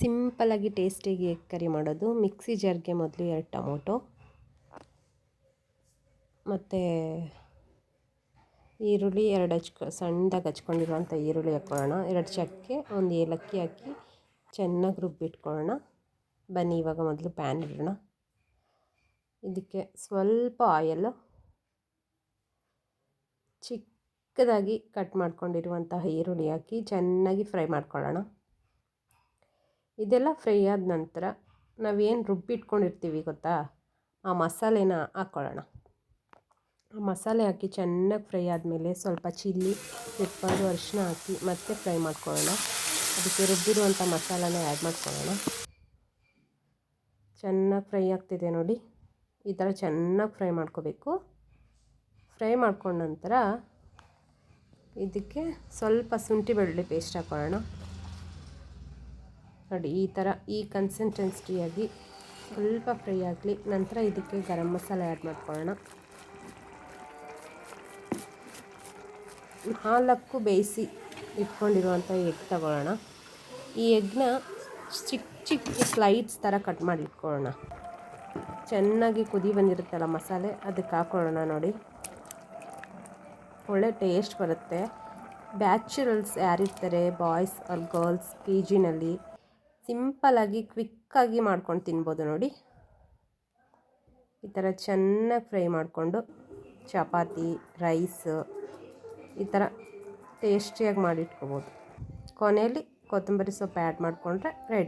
ಸಿಂಪಲಾಗಿ ಟೇಸ್ಟಿಗೆ egg curry ಮಾಡೋದು. Mixie ಜಾರ್ಗೆ ಮೊದಲು ಎರಡು ಟೊಮೊಟೊ. ಮತ್ತು ಈರುಳ್ಳಿ ಎರಡು ಹಚ್ಕೊ, ಸಣ್ಣದಾಗಿ ಹಚ್ಕೊಂಡಿರುವಂಥ ಈರುಳ್ಳಿ ಹಾಕ್ಕೊಳ್ಳೋಣ. ಎರಡು ಚಕ್ಕೆ, ಒಂದು ಏಲಕ್ಕಿ ಹಾಕಿ ಚೆನ್ನಾಗಿ ರುಬ್ಬಿಟ್ಕೊಳ್ಳೋಣ. ಬನ್ನಿ, ಇವಾಗ ಮೊದಲು ಪ್ಯಾನ್ ಇಡೋಣ. ಇದಕ್ಕೆ ಸ್ವಲ್ಪ ಆಯಿಲು ಚಿಕ್ಕದಾಗಿ ಕಟ್ ಮಾಡ್ಕೊಂಡಿರುವಂತಹ ಈರುಳ್ಳಿ ಹಾಕಿ ಚೆನ್ನಾಗಿ ಫ್ರೈ ಮಾಡ್ಕೊಳ್ಳೋಣ. ಇದೆಲ್ಲ ಫ್ರೈ ಆದ ನಂತರ ನಾವೇನು ರುಬ್ಬಿಟ್ಕೊಂಡಿರ್ತೀವಿ ಗೊತ್ತಾ? ಆ ಮಸಾಲೆನ ಹಾಕ್ಕೊಳ್ಳೋಣ ಆ ಮಸಾಲೆ ಹಾಕಿ ಚೆನ್ನಾಗಿ ಫ್ರೈ ಆದಮೇಲೆ ಸ್ವಲ್ಪ ಚಿಲ್ಲಿ ಉಪ್ಪು ಅರಿಶಿನ ಹಾಕಿ ಮತ್ತೆ ಫ್ರೈ ಮಾಡ್ಕೊಳ್ಳೋಣ. ಅದಕ್ಕೆ ರುಬ್ಬಿರುವಂಥ ಮಸಾಲನ ಆ್ಯಡ್ ಮಾಡ್ಕೊಳ್ಳೋಣ. ಚೆನ್ನಾಗಿ ಫ್ರೈ ಆಗ್ತಿದೆ ನೋಡಿ. ಈ ಥರ ಚೆನ್ನಾಗಿ ಫ್ರೈ ಮಾಡ್ಕೋಬೇಕು. ಫ್ರೈ ಮಾಡ್ಕೊಂಡ ನಂತರ ಇದಕ್ಕೆ ಸ್ವಲ್ಪ ಶುಂಠಿ ಬೆಳ್ಳುಳ್ಳಿ ಪೇಸ್ಟ್ ಹಾಕ್ಕೊಳ್ಳೋಣ ನೋಡಿ, ಈ ಥರ ಈ ಕನ್ಸಿಸ್ಟೆನ್ಸಿಯಾಗಿ ಸ್ವಲ್ಪ ಫ್ರೈ ಆಗಲಿ, ನಂತರ ಇದಕ್ಕೆ ಗರಂ ಮಸಾಲೆ ಆ್ಯಡ್ ಮಾಡ್ಕೊಳ್ಳೋಣ. ನಾಲ್ಕು ಬೇಯಿಸಿ ಇಟ್ಕೊಂಡಿರುವಂಥ ಎಗ್ ತಗೊಳ್ಳೋಣ. ಈ ಎಗ್ನ ಚಿಕ್ಕ ಚಿಕ್ಕ ಸ್ಲೈಡ್ಸ್ ಥರ ಕಟ್ ಮಾಡಿ ಇಟ್ಕೊಳ್ಳೋಣ ಚೆನ್ನಾಗಿ ಕುದಿ ಬಂದಿರುತ್ತಲ್ಲ ಮಸಾಲೆ, ಅದಕ್ಕೆ ಹಾಕ್ಕೊಳ್ಳೋಣ ನೋಡಿ. ಒಳ್ಳೆ ಟೇಸ್ಟ್ ಬರುತ್ತೆ. ಬ್ಯಾಚುರಲ್ಸ್ ಯಾರಿರ್ತಾರೆ ಬಾಯ್ಸ್ ಆರ್ ಗರ್ಲ್ಸ್ ಪಿ ಜಿನಲ್ಲಿ ಸಿಂಪಲಾಗಿ ಕ್ವಿಕ್ಕಾಗಿ ಮಾಡ್ಕೊಂಡು ತಿನ್ಬೋದು ನೋಡಿ. ಈ ಥರ ಚೆನ್ನಾಗಿ ಫ್ರೈ ಮಾಡಿಕೊಂಡು ಚಪಾತಿ, ರೈಸ್ ಈ ಥರ ಟೇಸ್ಟಿಯಾಗಿ ಮಾಡಿಟ್ಕೋಬೋದು. ಕೊನೆಯಲ್ಲಿ ಕೊತ್ತಂಬರಿ ಸೊಪ್ಪು ಆ್ಯಡ್ ಮಾಡಿಕೊಂಡ್ರೆ ರೆಡಿ